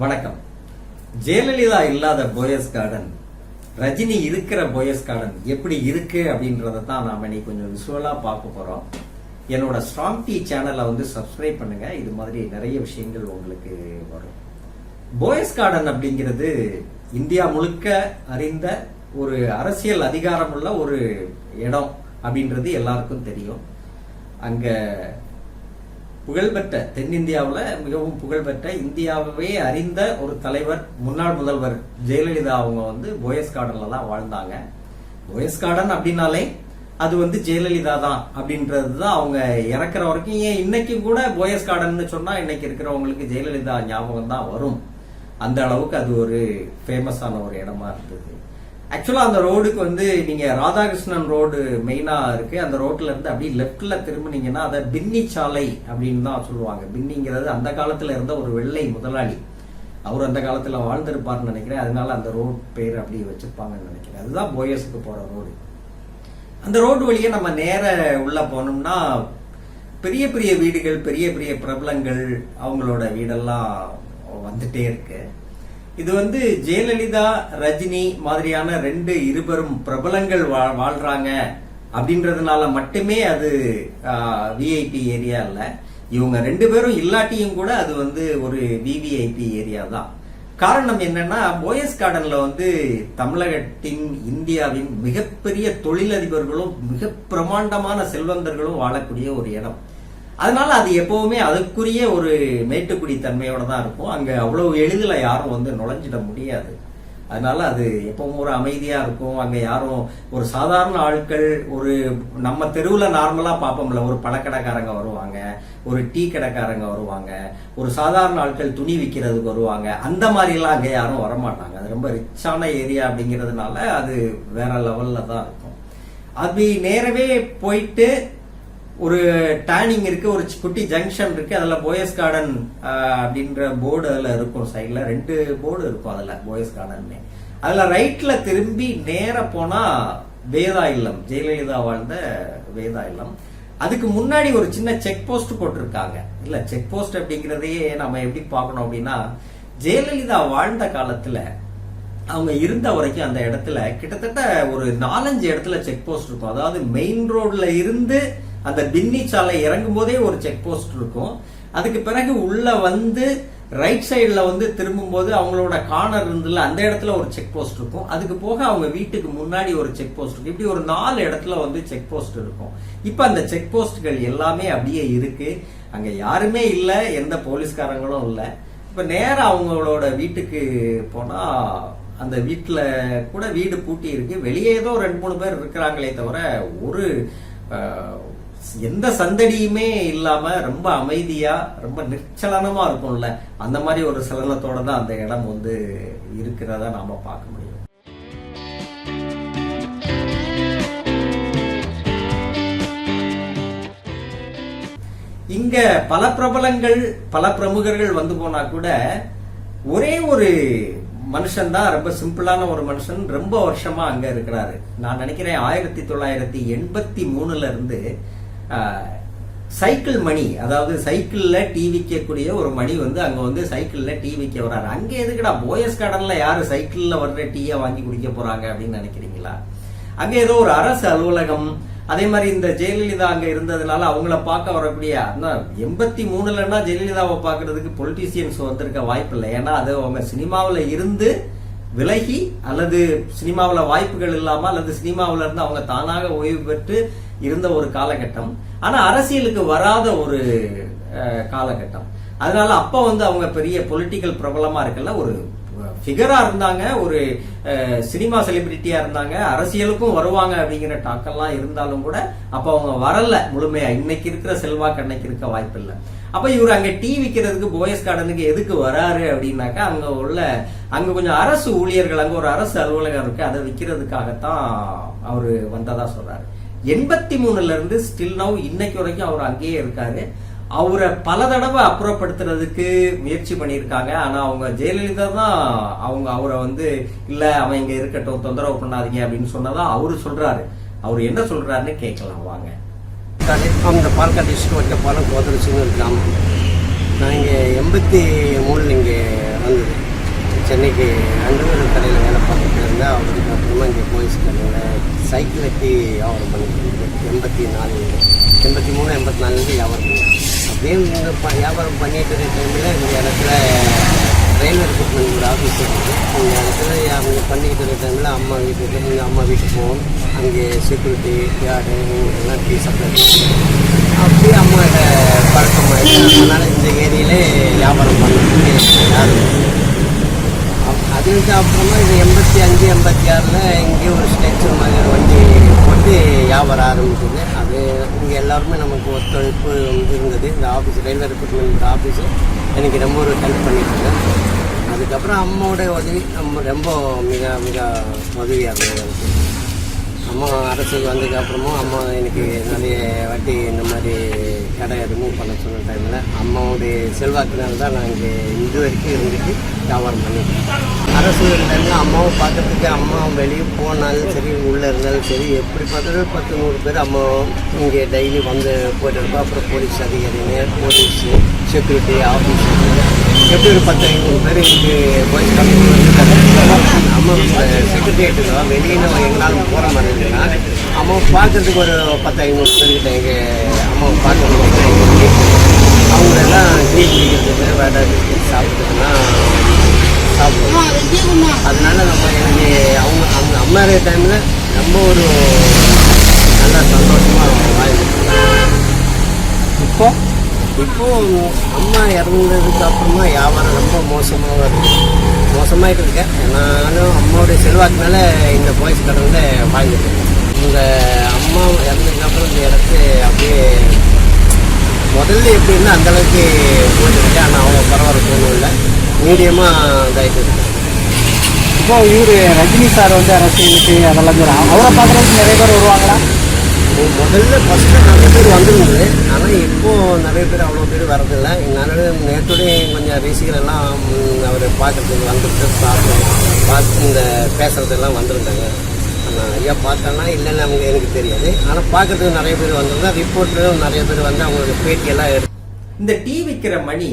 வணக்கம். ஜெயலலிதா இல்லாத போயஸ் கார்டன் ரஜினி இருக்கிற போயஸ் கார்டன் எப்படி இருக்கு அப்படின்றத தான் நாம இன்னைக்கு கொஞ்சம் விஷுவலா பார்க்க போறோம். என்னோட ஸ்ட்ராங் டீ சேனலை வந்து சப்ஸ்கிரைப் பண்ணுங்க. இது மாதிரி நிறைய விஷயங்கள் உங்களுக்கு வரும். போயஸ் கார்டன் அப்படிங்கிறது இந்தியா முழுக்க அறிந்த ஒரு அரசியல் அதிகாரமுள்ள ஒரு இடம் அப்படின்றது எல்லாருக்கும் தெரியும். அங்கே புகழ்பெற்ற தென்னிந்தியாவில் மிகவும் புகழ்பெற்ற இந்தியாவே அறிந்த ஒரு தலைவர் முன்னாள் முதல்வர் ஜெயலலிதா அவங்க வந்து போயஸ் கார்டனில் தான் வாழ்ந்தாங்க. போயஸ் கார்டன் அப்படின்னாலே அது வந்து ஜெயலலிதா தான் அப்படின்றது தான் அவங்க இறக்குற வரைக்கும். ஏன் இன்னைக்கும் கூட போயஸ் கார்டன் சொன்னால் இன்னைக்கு இருக்கிறவங்களுக்கு ஜெயலலிதா ஞாபகம் தான் வரும். அந்த அளவுக்கு அது ஒரு ஃபேமஸான ஒரு இடமா இருந்தது. ஆக்சுவலாக அந்த ரோடுக்கு வந்து நீங்கள் ராதாகிருஷ்ணன் ரோடு மெயினாக இருக்கு. அந்த ரோட்டில் இருந்து அப்படியே லெஃப்டில் திரும்பினீங்கன்னா அதை பின்னி சாலை அப்படின்னு தான் சொல்லுவாங்க. பின்னிங்கிறது அந்த காலத்தில் இருந்த ஒரு வெள்ளை முதலாளி. அவர் அந்த காலத்தில் வாழ்ந்திருப்பார்னு நினைக்கிறேன். அதனால அந்த ரோட் பேர் அப்படி வச்சுருப்பாங்கன்னு நினைக்கிறேன். அதுதான் போயஸுக்கு போகிற ரோடு அந்த ரோடு வழியே நம்ம நேர உள்ள போனோம்னா பெரிய பெரிய வீடுகள் பெரிய பெரிய பிரபலங்கள் அவங்களோட வீடெல்லாம் வந்துட்டே இருக்கு. இது வந்து ஜெயலலிதா ரஜினி மாதிரியான ரெண்டு இருபெரும் பிரபலங்கள் வா- வாழ்றாங்க அப்படின்றதுனால மட்டுமே அது விஐபி ஏரியா இல்லை. இவங்க ரெண்டு பேரும் இல்லாட்டியும் கூட அது வந்து ஒரு விவிஐபி ஏரியா தான். காரணம் என்னன்னா போயஸ் கார்டன்ல வந்து தமிழகத்தின் இந்தியாவின் மிகப்பெரிய தொழிலதிபர்களும் மிக பிரமாண்டமான செல்வந்தர்களும் வாழக்கூடிய ஒரு இடம். அதனால அது எப்பவுமே அதுக்குரிய ஒரு மேட்டுக்குடி தன்மையோட தான் இருக்கும். அங்க அவ்வளவு எளிதில் யாரும் வந்து நுழைஞ்சிட முடியாது. அதனால அது எப்பவும் ஒரு அமைதியா இருக்கும். அங்க யாரும் ஒரு சாதாரண ஆட்கள் ஒரு நம்ம தெருவில் நார்மலா பார்ப்போம்ல ஒரு பழக்கடைக்காரங்க வருவாங்க ஒரு டீ கடைக்காரங்க வருவாங்க ஒரு சாதாரண ஆட்கள் துணி விற்கிறதுக்கு வருவாங்க. அந்த மாதிரிலாம் அங்கே யாரும் வரமாட்டாங்க. அது ரொம்ப ரிச்சான ஏரியா அப்படிங்கிறதுனால அது வேற லெவல்ல தான் இருக்கும். அது நேரவே போயிட்டு ஒரு டேர்னிங் இருக்கு ஒரு குட்டி ஜங்ஷன் இருக்கு அதுல போயஸ் கார்டன் அப்படின்ற போர்டு அதுல இருக்கும் சைட்ல ரெண்டு போர்டு இருக்கும் அதுல போயஸ் கார்டன் அதுல ரைட்ல திரும்பி நேர போனா வேதா இல்லம் ஜெயலலிதா வாழ்ந்த வேதா இல்லம் அதுக்கு முன்னாடி ஒரு சின்ன செக் போஸ்ட் போட்டிருக்காங்க. இல்ல செக் போஸ்ட் அப்படிங்கறதையே நம்ம எப்படி பார்க்கணும் அப்படின்னா ஜெயலலிதா வாழ்ந்த காலத்துல அவங்க இருந்த வரைக்கும் அந்த இடத்துல கிட்டத்தட்ட ஒரு நாலஞ்சு இடத்துல செக் போஸ்ட் இருக்கும். அதாவது மெயின் ரோட்ல இருந்து அந்த பின்னி சாலை இறங்கும் போதே ஒரு செக் போஸ்ட் இருக்கும். அதுக்கு பிறகு உள்ள வந்து ரைட் சைடில் வந்து திரும்பும் போது அவங்களோட கார்னர் இருந்துல அந்த இடத்துல ஒரு செக் போஸ்ட் இருக்கும். அதுக்கு போக அவங்க வீட்டுக்கு முன்னாடி ஒரு செக் போஸ்ட் இருக்கும். இப்படி ஒரு நாலு இடத்துல வந்து செக் போஸ்ட் இருக்கும். இப்போ அந்த செக் போஸ்ட்கள் எல்லாமே அப்படியே இருக்கு. அங்கே யாருமே இல்லை எந்த போலீஸ்காரங்களும் இல்லை. இப்போ நேராக அவங்களோட வீட்டுக்கு போனால் அந்த வீட்டில் கூட வீடு பூட்டி இருக்கு. வெளியே ஏதோ ரெண்டு மூணு பேர் இருக்கிறாங்களே தவிர ஒரு எந்த சந்தடியுமே இல்லாம ரொம்ப அமைதியா ரொம்ப நிச்சலனமா இருக்கும்ல? அந்த மாதிரி ஒரு சலனத்தோட தான் அந்த இடம் வந்து இருக்கிறதா நாம பார்க்க முடியும். இங்க பல பிரபலங்கள் பல பிரமுகர்கள் வந்து போனா கூட ஒரே ஒரு மனுஷன் தான் ரொம்ப சிம்பிளான ஒரு மனுஷன் ரொம்ப வருஷமா அங்க இருக்கிறாரு. நான் நினைக்கிறேன் ஆயிரத்தி தொள்ளாயிரத்தி எண்பத்தி மூணுல இருந்து சைக்கிள் மணி அதாவது சைக்கிளில் டீ விற்கக்கூடிய ஒரு மணி வந்து அங்கே வந்து சைக்கிளில் டீ விற்க வர்றாரு. அங்கே எதுக்குடா போயஸ் கார்டனில் யார் சைக்கிளில் வர்ற டீயை வாங்கி குடிக்க போகிறாங்க அப்படின்னு நினைக்கிறீங்களா? அங்கே ஏதோ ஒரு அரசு அலுவலகம் அதே மாதிரி இந்த ஜெயலலிதா அங்கே இருந்ததுனால அவங்கள பார்க்க வரக்கூடிய அந்த எண்பத்தி மூணுலன்னா ஜெயலலிதாவை பார்க்கறதுக்கு பொலிட்டீசியன்ஸ் வந்திருக்க வாய்ப்பு இல்லை. ஏன்னா அது அவங்க சினிமாவில் இருந்து விலகி அல்லது சினிமாவில் வாய்ப்புகள் இல்லாமல் அல்லது சினிமாவில் இருந்து அவங்க தானாக ஓய்வு பெற்று இருந்த ஒரு காலகட்டம். ஆனா அரசியலுக்கு வராத ஒரு காலகட்டம். அதனால அப்ப வந்து அவங்க பெரிய பொலிட்டிக்கல் பிரபலமா இருக்கல ஒரு ஃபிகரா இருந்தாங்க ஒரு சினிமா செலிபிரிட்டியா இருந்தாங்க அரசியலுக்கும் வருவாங்க அப்படிங்கிற டாக்கெல்லாம் இருந்தாலும் கூட அப்ப அவங்க வரல முழுமையா. இன்னைக்கு இருக்கிற செல்வாக்கு அன்னைக்கு இருக்க வாய்ப்பு இல்லை அப்ப இவர் அங்க டீ விற்கிறதுக்கு போயஸ் கார்டனுக்கு எதுக்கு வராரு அப்படின்னாக்கா அங்க உள்ள அங்க கொஞ்சம் அரசு ஊழியர்கள் அங்க ஒரு அரசு அலுவலகம் இருக்கு அதை விற்கிறதுக்காகத்தான் அவரு வந்ததா சொல்றாரு. எண்பத்தி மூணுல இருந்து ஸ்டில் நவ் இன்னைக்கு வரைக்கும் அவர் அங்கேயே இருக்காரு. அவரை பல தடவை அப்புறப்படுத்துறதுக்கு முயற்சி பண்ணியிருக்காங்க. ஆனா அவங்க ஜெயலலிதா தான் அவங்க அவரை வந்து இல்ல அவன் இங்க இருக்கட்டும் தொந்தரவு பண்ணாதீங்க அப்படின்னு சொன்னதா அவரு சொல்றாரு. அவர் என்ன சொல்றாருன்னு கேட்கலாம் வாங்க. ஃப்ரம் த பால்காட் டிஸ்ட்ரிக்ட் வச்ச பாலம் கோதரசின்னு ஒரு கிராமம் நான் இங்கே எண்பத்தி மூணு சென்னைக்கு நண்பர்கள் கடையில் வேலை பார்த்துட்டு இருந்தேன் அவருக்கு அப்புறமா இங்கே போலீஸ் கடையில் சைக்கிள் வெட்டி வியாபாரம் பண்ணிட்டு எண்பத்தி நாலு எண்பத்தி மூணு எண்பத்தி நாலுலேருந்து வியாபாரம் பண்ணேன் அப்படியே இந்த ப வியாபாரம் பண்ணிட்டு இருக்க டைமில் இந்த இடத்துல ரயில்வே டிபார்ட்மெண்ட் ஒரு ஆஃபீஸ் இருக்குது இந்த இடத்துல அவங்க பண்ணிக்கிட்டு இருக்க டைமில் அம்மா வீட்டுக்கு எங்கள் அம்மா வீட்டுக்கு போவோம். அங்கே செக்யூரிட்டி யார்டு எல்லாம் டீ சப்ளை அப்படியே அம்மாட்ட பழக்கமாயிடுச்சு அதனால் இந்த ஏரியிலே வியாபாரம் பண்ணுறதுக்கு யாரும் அதுக்கு அப்புறமா இது எண்பத்தி அஞ்சு எண்பத்தி ஆறில் இங்கே ஒரு ஸ்ட்ரெச்சர் மாதிரி ஒரு வண்டி போட்டு வியாபாரம் ஆரம்பிச்சது. அது இங்கே எல்லாருமே நமக்கு ஒத்துழைப்பு இருந்தது. இந்த ஆஃபீஸ் ரயில்வே ரெக்ரூட்மெண்ட் ஆஃபீஸு எனக்கு ரொம்ப ஒரு ஹெல்ப் பண்ணிட்டு அதுக்கப்புறம் அம்மாவோடைய உதவி நம்ம ரொம்ப மிக மிக உதவியாக இருந்தது. அம்மா அரசுக்கு வந்ததுக்கு அப்புறமும் அம்மா எனக்கு நிறைய வாட்டி இந்த மாதிரி கடை ரிமூவ் பண்ண சொன்ன டைமில் அம்மாவுடைய செல்வாக்கினால் தான் நான் இங்கே இது வரைக்கும் இருந்துட்டு வியாபாரம் பண்ணிட்டேன் அரசு டைமில் அம்மாவை பார்க்கறதுக்கு அம்மா வெளியே போனாலும் சரி உள்ளே இருந்தாலும் சரி எப்படி பார்த்தாலும் பத்து நூறு பேர் அம்மா இங்கே டெய்லி வந்து போயிட்டு இருப்போம் அப்புறம் போலீஸ் அதிகாரிங்க போலீஸு செக்யூரிட்டி ஆஃபீஸர் எப்படி ஒரு பத்து ஐநூறு பேர் இங்கே போய் கம்மி செக்ரட்டரியேட்டுக்கு வெளியே நம்ம எங்களாலும் போகிற மாதிரி இருந்துன்னா அம்மாவை பார்க்குறதுக்கு ஒரு பத்து ஐநூறு பேர்கிட்ட எங்கள் அம்மாவை பார்க்கறதுக்கு அவங்களெல்லாம் டீ குடிக்கிறதுக்கு வேலை சாப்பிட்றதுன்னா சாப்பிடுவோம் அதனால நம்ம எனக்கு அவங்க அவங்க அம்மா இருக்கிற டைமில் ரொம்ப ஒரு நல்ல சந்தோஷமாக வாழ்ந்துட்டு இப்போ இப்போ அம்மா இறந்ததுக்கு அப்புறமா வியாபாரம் ரொம்ப மோசமாக வருது. மோசமாயிட்டு இருக்கேன் நானும் அம்மாவுடைய செல்வாக்குனால இந்த பாய்ஸ் கடலில் வாழ்ந்துட்டு இருக்கேன். இந்த அம்மா இறந்ததுக்கு அப்புறம் இந்த இடத்து அப்படியே முதல்ல எப்படி இருந்தால் அந்த அளவுக்கு போயிட்டு ஆனால் அவங்க பரவாயில்ல ஒன்றும் இல்லை. மீடியமாக இதாகிட்டு இருக்கேன் இப்போ இவரு ரஜினி சார் வந்து அரசியலுக்கு அதெல்லாம். அவரை பார்க்குறதுக்கு நிறைய பேர் வருவாங்களா? முதல்ல ஃபஸ்ட்டு நிறைய பேர் வந்திருந்தது. ஆனால் நிறைய பேர் அவ்வளோ பேர் வரதில்லை. எங்களால் நேற்றுடையும் கொஞ்சம் ரசிகரெல்லாம் அவர் பார்க்குறதுக்கு வந்துட்டு பார்த்து பார்த்து இந்த பேசுகிறதெல்லாம் வந்திருந்தாங்க. நான் ஐயா பார்த்தானா இல்லைன்னு அவங்க எனக்கு தெரியாது. ஆனால் பார்க்கறதுக்கு நிறைய பேர் வந்திருந்தா ரிப்போர்ட்லையும் நிறைய பேர் வந்து அவங்களோட பேட்டியெல்லாம் எடுத்து இந்த டீ விக்கிற மணி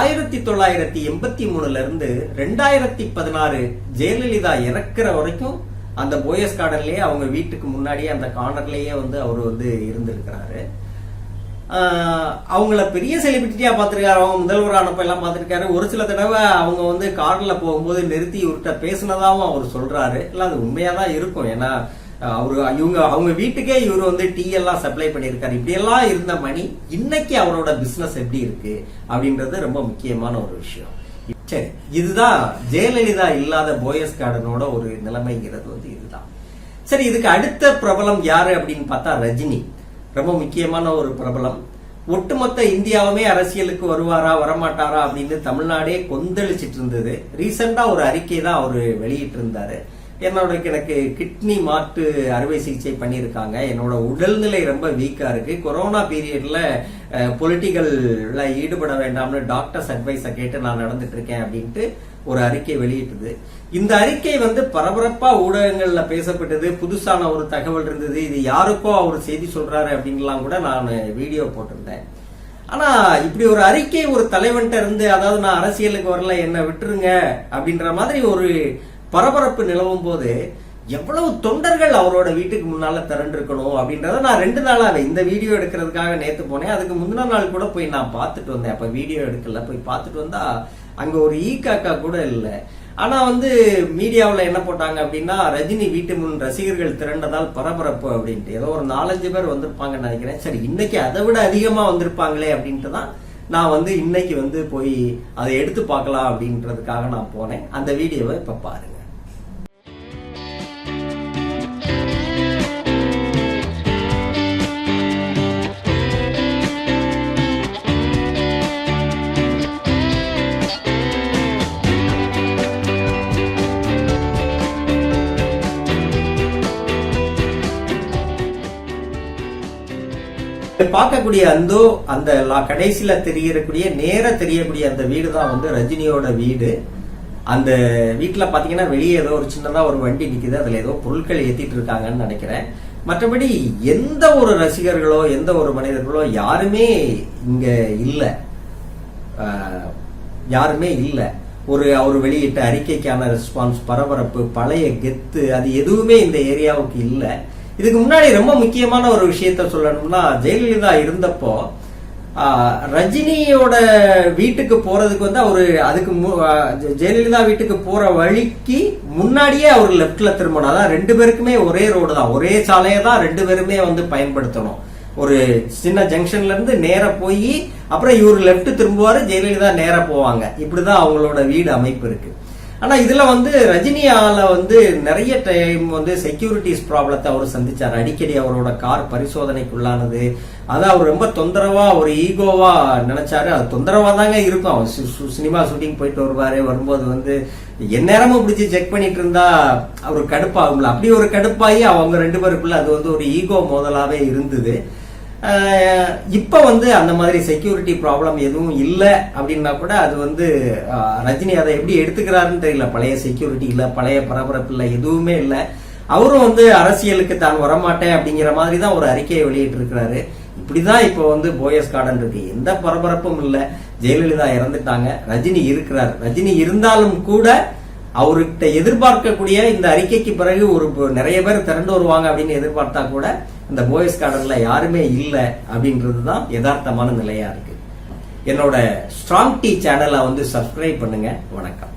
ஆயிரத்தி தொள்ளாயிரத்தி எண்பத்தி மூணுல இருந்து ரெண்டாயிரத்தி பதினாறு ஜெயலலிதா இறக்குற வரைக்கும் அந்த போயஸ் கார்டன்லயே அவங்க வீட்டுக்கு முன்னாடியே அந்த கார்னர்லயே வந்து அவர் வந்து இருந்திருக்கிறாரு. அவங்கள பெரிய செலிபிரிட்டியா பார்த்திருக்காரு. அவங்க முதல்வர் அனுப்ப எல்லாம் பார்த்துருக்காரு. ஒரு சில தடவை அவங்க வந்து கார்ல போகும்போது நிறுத்தி இவர்கிட்ட பேசினதாகவும் அவர் சொல்றாரு. இல்லை அது உண்மையா தான் இருக்கும். ஏன்னா அவர் அவரு இவங்க அவங்க வீட்டுக்கே இவர் வந்து டீ எல்லாம் சப்ளை பண்ணியிருக்காரு. இப்படியெல்லாம் இருந்த மணி இன்னைக்கு அவரோட பிசினஸ் எப்படி இருக்கு அப்படின்றது ரொம்ப முக்கியமான ஒரு விஷயம். சரி இதுதான் ஜெயலலிதா இல்லாத போயஸ் கார்டனோட ஒரு நிலைமைங்கிறது வந்து இதுதான். சரி இதுக்கு அடுத்த பிரபலம் யாரு அப்படின்னு பார்த்தா ரஜினி. ரொம்ப முக்கியமான ஒரு பிரபலம். ஒட்டுமொத்த இந்தியாவுமே அரசியலுக்கு வருவாரா வரமாட்டாரா அப்படின்னு தமிழ்நாடே கொந்தளிச்சிட்டு இருந்தது ரீசெண்டாக ஒரு அறிக்கை தான் அவர் வெளியிட்டு இருந்தாரு என்னோட எனக்கு கிட்னி மாற்று அறுவை சிகிச்சை பண்ணியிருக்காங்க. என்னோட உடல்நிலை ரொம்ப வீக்காக இருக்கு. கொரோனா பீரியட்ல பொலிட்டிக்கல்ல ஈடுபட வேண்டாம்னு டாக்டர்ஸ் அட்வைஸை கேட்டு நான் நடந்துட்டு இருக்கேன் அப்படின்ட்டு ஒரு அறிக்கை வெளியிட்டது. இந்த அறிக்கை வந்து பரபரப்பா ஊடகங்கள்ல பேசப்பட்டது. புதுசான ஒரு தகவல் இருந்தது. இது யாருக்கோ அவர் செய்தி சொல்றாரு அப்படின்லாம் கூட நான் வீடியோ போட்டிருந்தேன். ஆனா இப்படி ஒரு அறிக்கை ஒரு தலைவன்கிட்ட இருந்து அதாவது நான் அரசியலுக்கு வரல என்ன விட்டுருங்க அப்படின்ற மாதிரி ஒரு பரபரப்பு நிலவும் போது எவ்வளவு தொண்டர்கள் அவரோட வீட்டுக்கு முன்னால திரண்டிருக்கணும் அப்படின்றத நான் ரெண்டு நாளாவே இந்த வீடியோ எடுக்கிறதுக்காக நேற்று போனேன். அதுக்கு முந்தின நாள் கூட போய் நான் பார்த்துட்டு வந்தேன். அப்போ வீடியோ எடுக்கல. போய் பார்த்துட்டு வந்தா அங்கே ஒரு ஈ காக்கா கூட இல்லை. ஆனால் வந்து மீடியாவில் என்ன போட்டாங்க அப்படின்னா ரஜினி வீட்டு முன் ரசிகர்கள் திரண்டதால் பரபரப்பு அப்படின்ட்டு. ஏதோ ஒரு நாலஞ்சு பேர் வந்திருப்பாங்கன்னு நினைக்கிறேன். சரி இன்னைக்கு அதை விட அதிகமாக வந்திருப்பாங்களே அப்படின்ட்டு தான் நான் வந்து இன்னைக்கு வந்து போய் அதை எடுத்து பார்க்கலாம் அப்படின்றதுக்காக நான் போனேன். அந்த வீடியோவை இப்போ பாரு பார்க்கக்கூடிய அந்தோ அந்த லா- கடைசியில தெரியக்கூடிய நேர தெரியக்கூடிய அந்த வீடு தான் வந்து ரஜினியோட வீடு. அந்த வீட்டில் பார்த்தீங்கன்னா வெளியே ஏதோ ஒரு சின்னதாக ஒரு வண்டி நிற்கிது அதில் ஏதோ பொருட்கள் ஏற்றிட்டு இருக்காங்கன்னு நினைக்கிறேன். மற்றபடி எந்த ஒரு ரசிகர்களோ எந்த ஒரு மனிதர்களோ யாருமே இங்கே இல்லை. யாருமே இல்லை. ஒரு அவர் வெளியிட்ட அறிக்கைக்கான ரெஸ்பான்ஸ் பரபரப்பு பழைய கெத்து அது எதுவுமே இந்த ஏரியாவுக்கு இல்லை. இதுக்கு முன்னாடி ரொம்ப முக்கியமான ஒரு விஷயத்த சொல்லணும்னா ஜெயலலிதா இருந்தப்போ ரஜினியோட வீட்டுக்கு போறதுக்கு வந்து அவரு அதுக்கு மு- ஜெ- ஜெயலலிதா வீட்டுக்கு போற வழிக்கு முன்னாடியே அவர் லெப்ட்ல திரும்பணும் அதான் ரெண்டு பேருக்குமே ஒரே ரோடு தான். ஒரே சாலையை தான் ரெண்டு பேருமே வந்து பயன்படுத்தணும். ஒரு சின்ன ஜங்ஷன்ல இருந்து நேர போய் அப்புறம் இவர் லெப்ட் திரும்புவாரு ஜெயலலிதா நேர போவாங்க. இப்படிதான் அவங்களோட வீடு அமைப்பு இருக்கு. ஆனால் இதில் வந்து ரஜினியால் வந்து நிறைய டைம் வந்து செக்யூரிட்டிஸ் ப்ராப்ளத்தை அவர் சந்திச்சார். அடிக்கடி அவரோட கார் பரிசோதனைக்குள்ளானது. அதை அவர் ரொம்ப தொந்தரவாக ஒரு ஈகோவாக நினச்சாரு. அது தொந்தரவாக தாங்க இருக்கும். அவர் சினிமா ஷூட்டிங் போயிட்டு வருவார். வரும்போது வந்து எந்நேரமும் பிடிச்சி செக் பண்ணிட்டு இருந்தா அவர் கடுப்பாகும்ல. அப்படி ஒரு கடுப்பாகி அவங்க ரெண்டு பேருக்குள்ள அது வந்து ஒரு ஈகோ மோதலாகவே இருந்தது. இப்போ வந்து அந்த மாதிரி செக்யூரிட்டி ப்ராப்ளம் எதுவும் இல்லை அப்படின்னா கூட அது வந்து ரஜினி அதை எப்படி எடுத்துக்கிறாருன்னு தெரியல. பழைய செக்யூரிட்டி இல்லை பழைய பரபரப்பு இல்லை எதுவுமே இல்லை. அவரும் வந்து அரசியலுக்கு தான் வரமாட்டேன் அப்படிங்கிற மாதிரி தான் ஒரு அறிக்கையை வெளியிட்டு இருக்கிறாரு இப்படிதான் இப்போ வந்து போயஸ் கார்டன் இருக்கு. எந்த பரபரப்பும் இல்லை. ஜெயலலிதா இறந்துட்டாங்க. ரஜினி இருக்கிறார். ரஜினி இருந்தாலும் கூட அவர்கிட்ட எதிர்பார்க்கக்கூடிய இந்த அறிக்கைக்கு பிறகு ஒரு நிறைய பேர் திரண்டு வருவாங்க அப்படின்னு எதிர்பார்த்தா கூட இந்த போயஸ் கார்டன்ல யாருமே இல்லை அப்படின்றது தான் யதார்த்தமான நிலையா இருக்கு. என்னோட ஸ்ட்ராங் டீ சேனலை வந்து சப்ஸ்கிரைப் பண்ணுங்க. வணக்கம்.